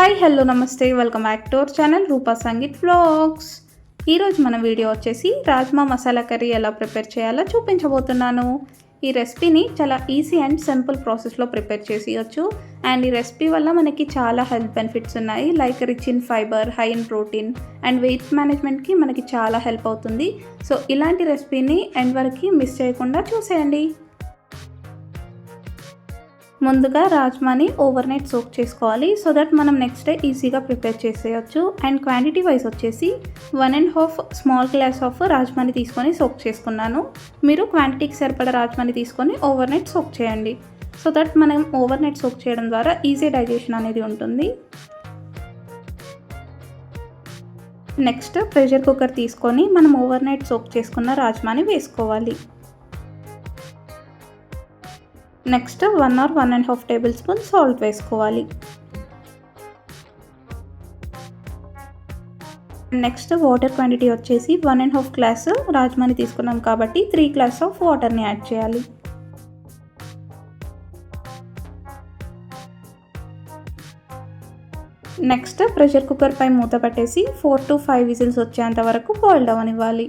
Hi hello నమస్తే. Welcome back to our channel Roopa Sangeet vlogs ఈరోజు మన video వచ్చేసి రాజ్మా మసాలా కర్రీ ఎలా ప్రిపేర్ చేయాలో చూపించబోతున్నాను. ఈ రెసిపీని చాలా ఈజీ అండ్ సింపుల్ ప్రాసెస్లో ప్రిపేర్ చేసేయచ్చు. అండ్ ఈ రెసిపీ వల్ల మనకి చాలా హెల్త్ బెనిఫిట్స్ ఉన్నాయి. Like rich in fibre high in protein and weight మేనేజ్మెంట్కి మనకి చాలా హెల్ప్ అవుతుంది. సో ఇలాంటి రెసిపీని ఎండ్ వరకు మిస్ చేయకుండా చూసేయండి. ముందుగా రాజ్మాని ఓవర్ నైట్ సోక్ చేసుకోవాలి. సో దట్ మనం నెక్స్ట్ డే ఈజీగా ప్రిపేర్ చేసేయచ్చు. అండ్ క్వాంటిటీ వైజ్ వచ్చేసి one and half small glass of రాజ్మాని తీసుకొని సోక్ చేసుకున్నాను. మీరు క్వాంటిటీకి సరిపడా రాజ్మాని తీసుకొని ఓవర్ నైట్ సోక్ చేయండి. సో దట్ మనం ఓవర్ నైట్ సోక్ చేయడం ద్వారా ఈజీ డైజెషన్ అనేది ఉంటుంది. నెక్స్ట్ ప్రెషర్ కుక్కర్ తీసుకొని మనం ఓవర్ నైట్ సోక్ చేసుకున్న రాజ్మాని వేసుకోవాలి. Next one or one and half tablespoon salt వేసుకోవాలి. నెక్స్ట్ వాటర్ క్వాంటిటీ వచ్చేసి వన్ అండ్ హాఫ్ గ్లాస్ రాజ్మాని తీసుకున్నాం కాబట్టి త్రీ గ్లాస్ ఆఫ్ వాటర్ని యాడ్ చేయాలి. నెక్స్ట్ ప్రెషర్ కుక్కర్ పై మూత పెట్టేసి ఫోర్ టు ఫైవ్ విజిల్స్ వచ్చేంత వరకు బాయిల్ అవ్వనివ్వాలి.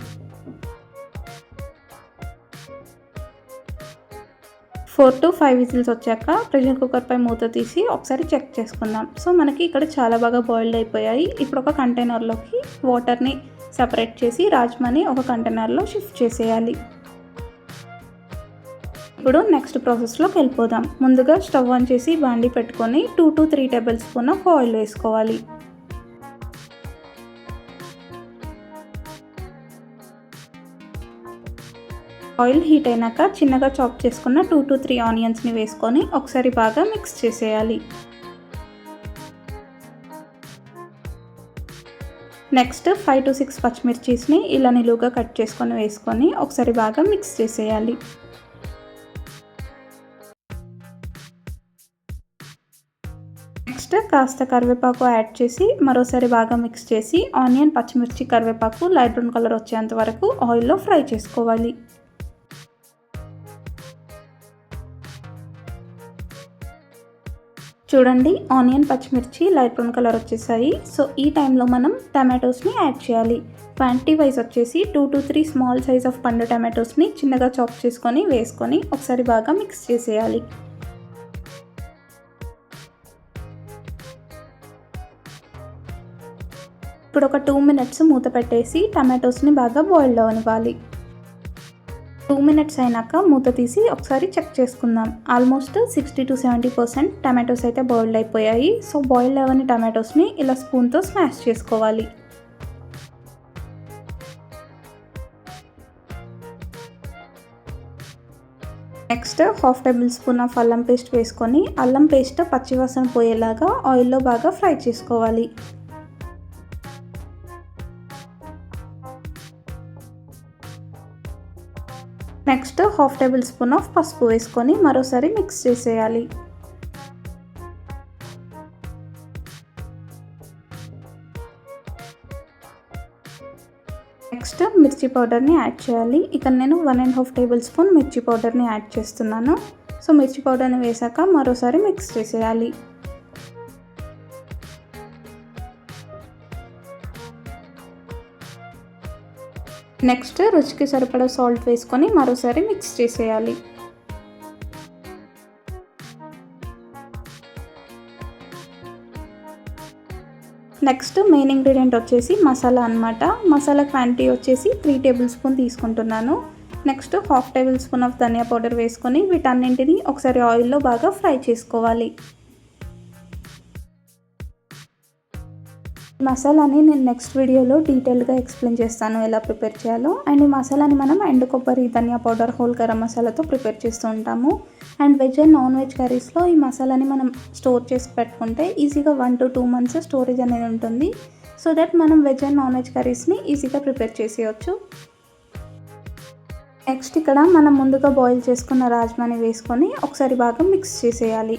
ఫోర్ టు ఫైవ్ విజిల్స్ వచ్చాక ప్రెషర్ కుక్కర్పై మూత తీసి ఒకసారి చెక్ చేసుకుందాం. సో మనకి ఇక్కడ చాలా బాగా బాయిల్డ్ అయిపోయాయి. ఇప్పుడు ఒక కంటైనర్లోకి వాటర్ని సపరేట్ చేసి రాజ్మాని ఒక కంటైనర్లో షిఫ్ట్ చేసేయాలి. ఇప్పుడు నెక్స్ట్ ప్రాసెస్లోకి వెళ్ళిపోదాం. ముందుగా స్టవ్ ఆన్ చేసి బాండి పెట్టుకొని two to three tablespoon of oil వేసుకోవాలి. ఆయిల్ హీట్ అయినాక చిన్నగా చాప్ చేసుకున్న టూ టు త్రీ ఆనియన్స్ని వేసుకొని ఒకసారి బాగా మిక్స్ చేసేయాలి. నెక్స్ట్ ఫైవ్ టు సిక్స్ పచ్చిమిర్చీస్ని ఇలా నిలువుగా కట్ చేసుకొని వేసుకొని ఒకసారి బాగా మిక్స్ చేసేయాలి. నెక్స్ట్ కాస్త కరివేపాకు యాడ్ చేసి మరోసారి బాగా మిక్స్ చేసి ఆనియన్ పచ్చిమిర్చి కరివేపాకు లైట్ బ్రౌన్ కలర్ వచ్చేంత వరకు ఆయిల్లో ఫ్రై చేసుకోవాలి. చూడండి ఆనియన్ పచ్చిమిర్చి లైట్ బ్రౌన్ కలర్ వచ్చేసాయి. సో ఈ టైంలో మనం టమాటోస్ని యాడ్ చేయాలి. క్వాంటిటీ వైజ్ వచ్చేసి two to three small size of పండు టమాటోస్ని చిన్నగా చాప్ చేసుకొని వేసుకొని ఒకసారి బాగా మిక్స్ చేసేయాలి. ఇప్పుడు ఒక టూ మినిట్స్ మూత పెట్టేసి టమాటోస్ని బాగా బాయిల్ అవ్వనివ్వాలి టూ మినిట్స్ అయినాక మూత తీసి ఒకసారి చెక్ చేసుకుందాం. Almost sixty to seventy percent tomatoes అయితే బాయిల్డ్ అయిపోయాయి. సో బాయిల్డ్ అవ్వని టమాటోస్ని ఇలా స్పూన్తో స్మాష్ చేసుకోవాలి. Next half tablespoon of అల్లం పేస్ట్ వేసుకొని అల్లం పేస్ట్ పచ్చివాసన పోయేలాగా ఆయిల్లో బాగా ఫ్రై చేసుకోవాలి. Next half tablespoon of పసుపు వేసుకొని మరోసారి మిక్స్ చేసేయాలి. నెక్స్ట్ మిర్చి పౌడర్ని యాడ్ చేయాలి. ఇక్కడ నేను one and half tablespoon మిర్చి పౌడర్ని యాడ్ చేస్తున్నాను. సో మిర్చి పౌడర్ని వేసాక మరోసారి మిక్స్ చేసేయాలి. నెక్స్ట్ రుచికి సరిపడా సాల్ట్ వేసుకొని మరోసారి మిక్స్ చేసేయాలి. నెక్స్ట్ మెయిన్ ఇంగ్రీడియంట్ వచ్చేసి మసాలా అనమాట మసాలా క్వాంటిటీ వచ్చేసి త్రీ టేబుల్ స్పూన్ తీసుకుంటున్నాను. Next half tablespoon of ధనియా పౌడర్ వేసుకొని వీటన్నింటినీ ఒకసారి ఆయిల్లో బాగా ఫ్రై చేసుకోవాలి. మసాలాని నేను నెక్స్ట్ వీడియోలో డీటెయిల్గా ఎక్స్ప్లెయిన్ చేస్తాను ఎలా ప్రిపేర్ చేయాలో. అండ్ ఈ మసాలాని మనం ఎండు కొబ్బరి ధనియా పౌడర్ హోల్ గరం మసాలాతో ప్రిపేర్ చేస్తూ ఉంటాము. And veg and non veg కర్రీస్లో ఈ మసాలాని మనం స్టోర్ చేసి పెట్టుకుంటే ఈజీగా one to two months storage అనేది ఉంటుంది. సో దట్ మనం వెజ్ అండ్ నాన్ వెజ్ కర్రీస్ని ఈజీగా ప్రిపేర్ చేసేయచ్చు. నెక్స్ట్ ఇక్కడ మనం ముందుగా బాయిల్ చేసుకున్న రాజ్మాని వేసుకొని ఒకసారి బాగా మిక్స్ చేసేయాలి.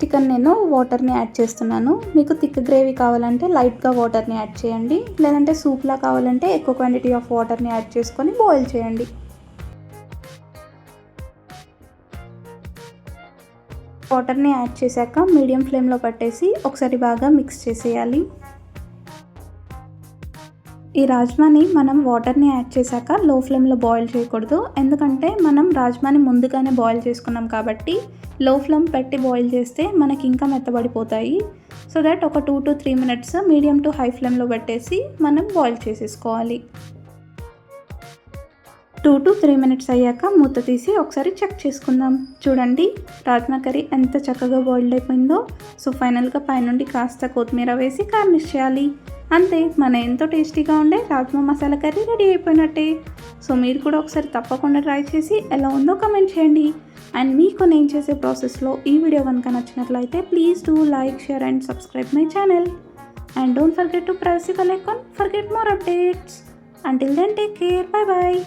నెక్స్ట్ ఇక్కడ నేను వాటర్ని యాడ్ చేస్తున్నాను. మీకు థిక్ గ్రేవీ కావాలంటే లైట్గా వాటర్ని యాడ్ చేయండి. లేదంటే సూప్లా కావాలంటే ఎక్కువ క్వాంటిటీ ఆఫ్ వాటర్ని యాడ్ చేసుకొని బాయిల్ చేయండి. వాటర్ని యాడ్ చేశాక మీడియం ఫ్లేమ్లో పట్టేసి ఒకసారి బాగా మిక్స్ చేసేయాలి. ఈ రాజ్మాని మనం వాటర్ని యాడ్ చేశాక లో ఫ్లేమ్లో బాయిల్ చేయకూడదు. ఎందుకంటే మనం రాజ్మాని ముందుగానే బాయిల్ చేసుకున్నాం కాబట్టి లో ఫ్లేమ్ పెట్టి బాయిల్ చేస్తే మనకి ఇంకా మెత్తబడిపోతాయి. సో దట్ ఒక two to three minutes medium to high ఫ్లేమ్లో పెట్టేసి మనం బాయిల్ చేసేసుకోవాలి. టూ టు త్రీ మినిట్స్ అయ్యాక మూత తీసి ఒకసారి చెక్ చేసుకుందాం. చూడండి రాజ్మా కర్రీ ఎంత చక్కగా బాయిల్డ్ అయిపోయిందో. సో ఫైనల్గా పైనుండి కాస్త కొత్తిమీర వేసి గార్నిష్ చేయాలి. అంతే మన ఎంతో టేస్టీగా ఉండే రాజ్మా మసాలా కర్రీ రెడీ అయిపోయినట్టే. సో మీరు కూడా ఒకసారి తప్పకుండా ట్రై చేసి ఎలా ఉందో కమెంట్ చేయండి. అండ్ మీకు నేను చేసే ప్రాసెస్లో ఈ వీడియో కనుక నచ్చినట్లయితే please do like share and subscribe my channel and don't forget to press the like forget more updates until then take care bye bye